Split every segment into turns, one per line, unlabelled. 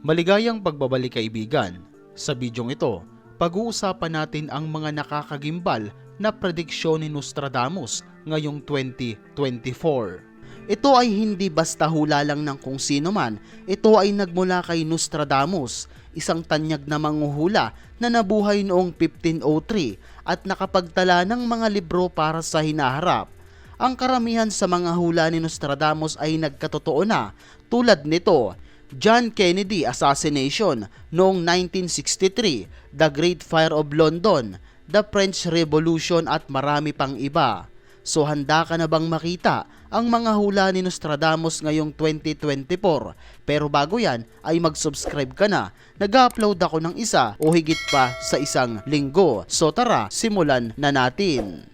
Maligayang pagbabalik kaibigan. Sa bidyong ito, pag-uusapan natin ang mga nakakagimbal na prediksyon ni Nostradamus ngayong 2024. Ito ay hindi basta hula lang ng kung sino man, ito ay nagmula kay Nostradamus, isang tanyag na manghuhula na nabuhay noong 1503 at nakapagtala ng mga libro para sa hinaharap. Ang karamihan sa mga hula ni Nostradamus ay nagkatotoo na, tulad nito, John Kennedy assassination noong 1963, The Great Fire of London, The French Revolution at marami pang iba. So handa ka na bang makita ang mga hula ni Nostradamus ngayong 2024? Pero bago yan ay mag-subscribe ka na. Nag-upload ako ng isa o higit pa sa isang linggo. So tara, simulan na natin.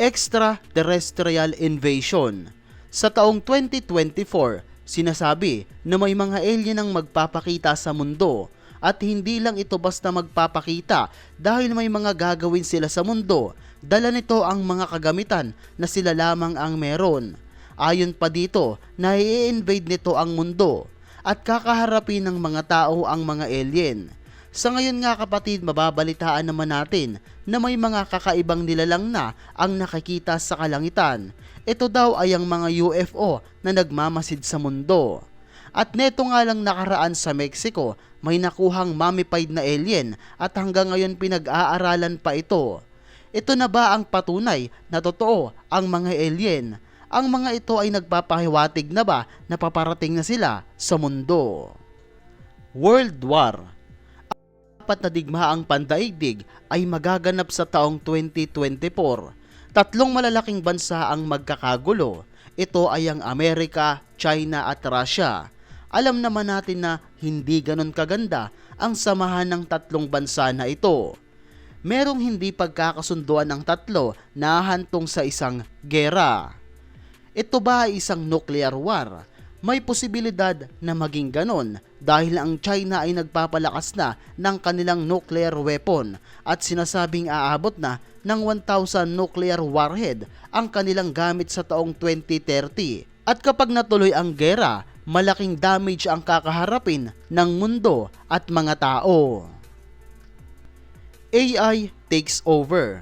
Extraterrestrial Invasion Sa taong 2024, sinasabi na may mga alien ang magpapakita sa mundo at hindi lang ito basta magpapakita dahil may mga gagawin sila sa mundo. Dala nito ang mga kagamitan na sila lamang ang meron. Ayon pa dito na i-invade nito ang mundo at kakaharapin ng mga tao ang mga alien. Sa ngayon nga kapatid, mababalitaan naman natin na may mga kakaibang nilalang na ang nakikita sa kalangitan. Ito daw ay ang mga UFO na nagmamasid sa mundo. At neto nga lang nakaraan sa Mexico, may nakuhang mummified na alien at hanggang ngayon pinag-aaralan pa ito. Ito na ba ang patunay na totoo ang mga alien? Ang mga ito ay nagpapahiwatig na ba na paparating na sila sa mundo? World War Apat na digmaang pandaigdig ay magaganap sa taong 2024. Tatlong malalaking bansa ang magkakagulo. Ito ay ang Amerika, China at Russia. Alam naman natin na hindi ganon kaganda ang samahan ng tatlong bansa na ito. Merong hindi pagkakasunduan ng tatlo na hantong sa isang gera. Ito ba ay isang nuclear war? May posibilidad na maging ganon dahil ang China ay nagpapalakas na ng kanilang nuclear weapon at sinasabing aabot na ng 1,000 nuclear warhead ang kanilang gamit sa taong 2030. At kapag natuloy ang gera, malaking damage ang kakaharapin ng mundo at mga tao. AI takes over.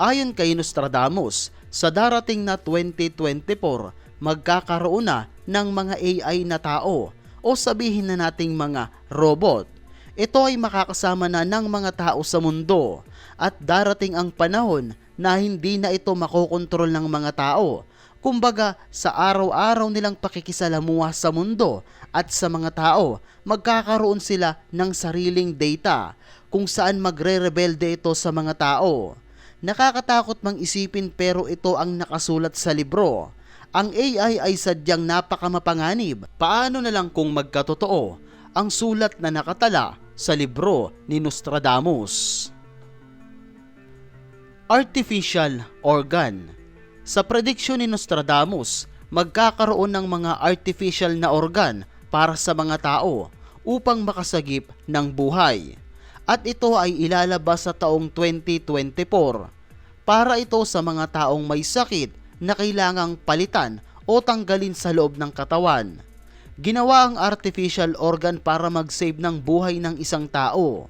Ayon kay Nostradamus, sa darating na 2024, magkakaroon na ng mga AI na tao o sabihin na nating mga robot. Ito ay makakasama na ng mga tao sa mundo at darating ang panahon na hindi na ito makokontrol ng mga tao. Kumbaga, sa araw-araw nilang pakikisalamuha sa mundo at sa mga tao, magkakaroon sila ng sariling data kung saan magre-rebelde ito sa mga tao. Nakakatakot mang isipin pero ito ang nakasulat sa libro. Ang AI ay sadyang napakamapanganib. Paano na lang kung magkatotoo ang sulat na nakatala sa libro ni Nostradamus? Artificial Organ Sa prediksyon ni Nostradamus, magkakaroon ng mga artificial na organ para sa mga tao upang makasagip ng buhay. At ito ay ilalabas sa taong 2024 para ito sa mga taong may sakit na kailangang palitan o tanggalin sa loob ng katawan. Ginawa ang artificial organ para mag-save ng buhay ng isang tao.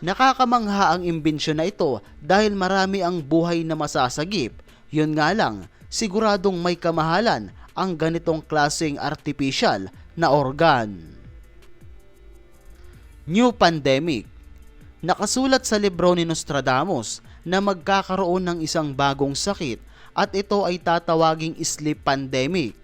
Nakakamangha ang imbensyon na ito dahil marami ang buhay na masasagip. Yun nga lang, siguradong may kamahalan ang ganitong klaseng artificial na organ. New Pandemic Nakasulat sa libro ni Nostradamus na magkakaroon ng isang bagong sakit at ito ay tatawaging sleep pandemic.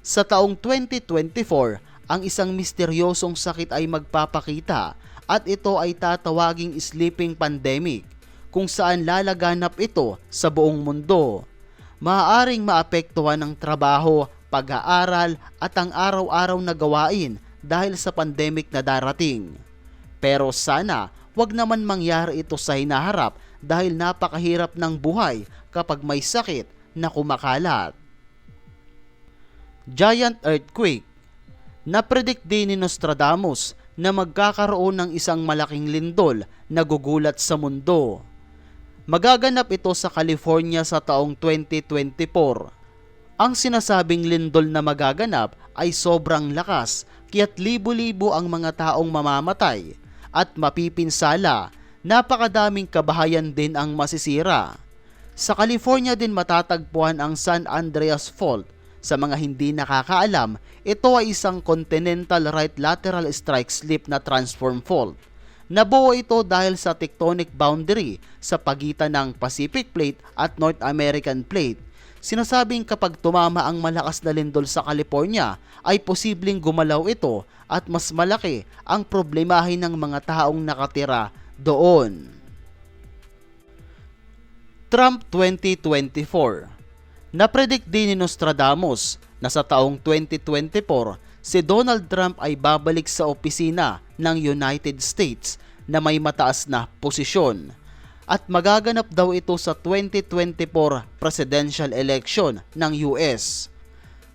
Sa taong 2024, ang isang misteryosong sakit ay magpapakita at ito ay tatawaging sleeping pandemic kung saan lalaganap ito sa buong mundo. Maaaring maapektuhan ng trabaho, pag-aaral at ang araw-araw na gawain dahil sa pandemic na darating. Pero sana wag naman mangyari ito sa hinaharap dahil napakahirap ng buhay kapag may sakit na kumakalat. Giant Earthquake Napredict din ni Nostradamus na magkakaroon ng isang malaking lindol na gugulat sa mundo. Magaganap ito sa California sa taong 2024. Ang sinasabing lindol na magaganap ay sobrang lakas kaya't libo-libo ang mga taong mamamatay at mapipinsala, napakadaming kabahayan din ang masisira. Sa California din matatagpuan ang San Andreas Fault. Sa mga hindi nakakaalam, ito ay isang continental right lateral strike slip na transform fault. Nabuo ito dahil sa tectonic boundary sa pagitan ng Pacific Plate at North American Plate. Sinasabing kapag tumama ang malakas na lindol sa California ay posibleng gumalaw ito at mas malaki ang problemahin ng mga taong nakatira doon. Trump 2024 Napredict din ni Nostradamus na sa taong 2024 si Donald Trump ay babalik sa opisina ng United States na may mataas na posisyon at magaganap daw ito sa 2024 presidential election ng US.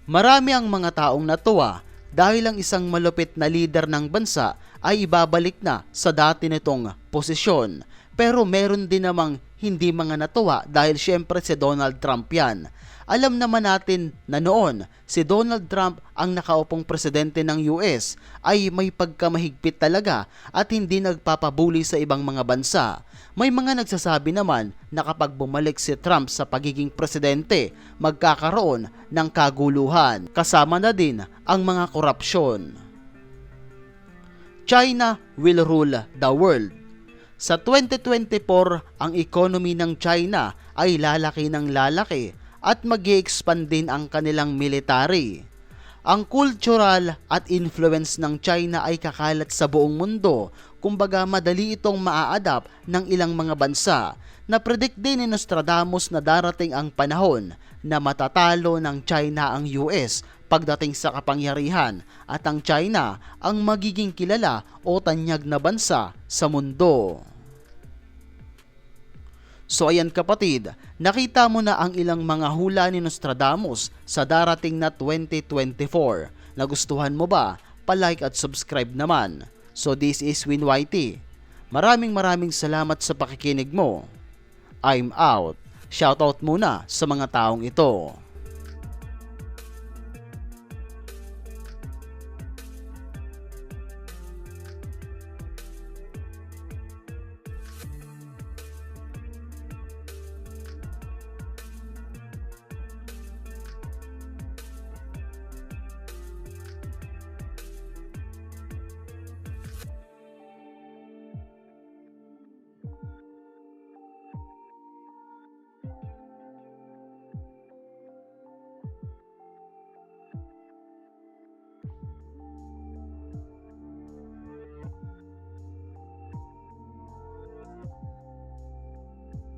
Marami ang mga taong natuwa dahil ang isang malupit na leader ng bansa ay ibabalik na sa dati nitong posisyon. Pero meron din namang hindi mga natuwa dahil syempre si Donald Trump yan. Alam naman natin na noon si Donald Trump ang nakaupong presidente ng US ay may pagkamahigpit talaga at hindi nagpapabuli sa ibang mga bansa. May mga nagsasabi naman na kapag bumalik si Trump sa pagiging presidente, magkakaroon ng kaguluhan kasama na din ang mga korupsyon. China will rule the world. Sa 2024, ang economy ng China ay lalaki ng lalaki at mag expand din ang kanilang military. Ang cultural at influence ng China ay kakalat sa buong mundo, kumbaga madali itong maa-adapt ng ilang mga bansa. Na-predict din ni Nostradamus na darating ang panahon na matatalo ng China ang US pagdating sa kapangyarihan at ang China ang magiging kilala o tanyag na bansa sa mundo. So ayan kapatid, nakita mo na ang ilang mga hula ni Nostradamus sa darating na 2024. Nagustuhan mo ba? Pa-like at subscribe naman. So this is Win Whitey. Maraming maraming salamat sa pakikinig mo. I'm out. Shoutout muna sa mga taong ito.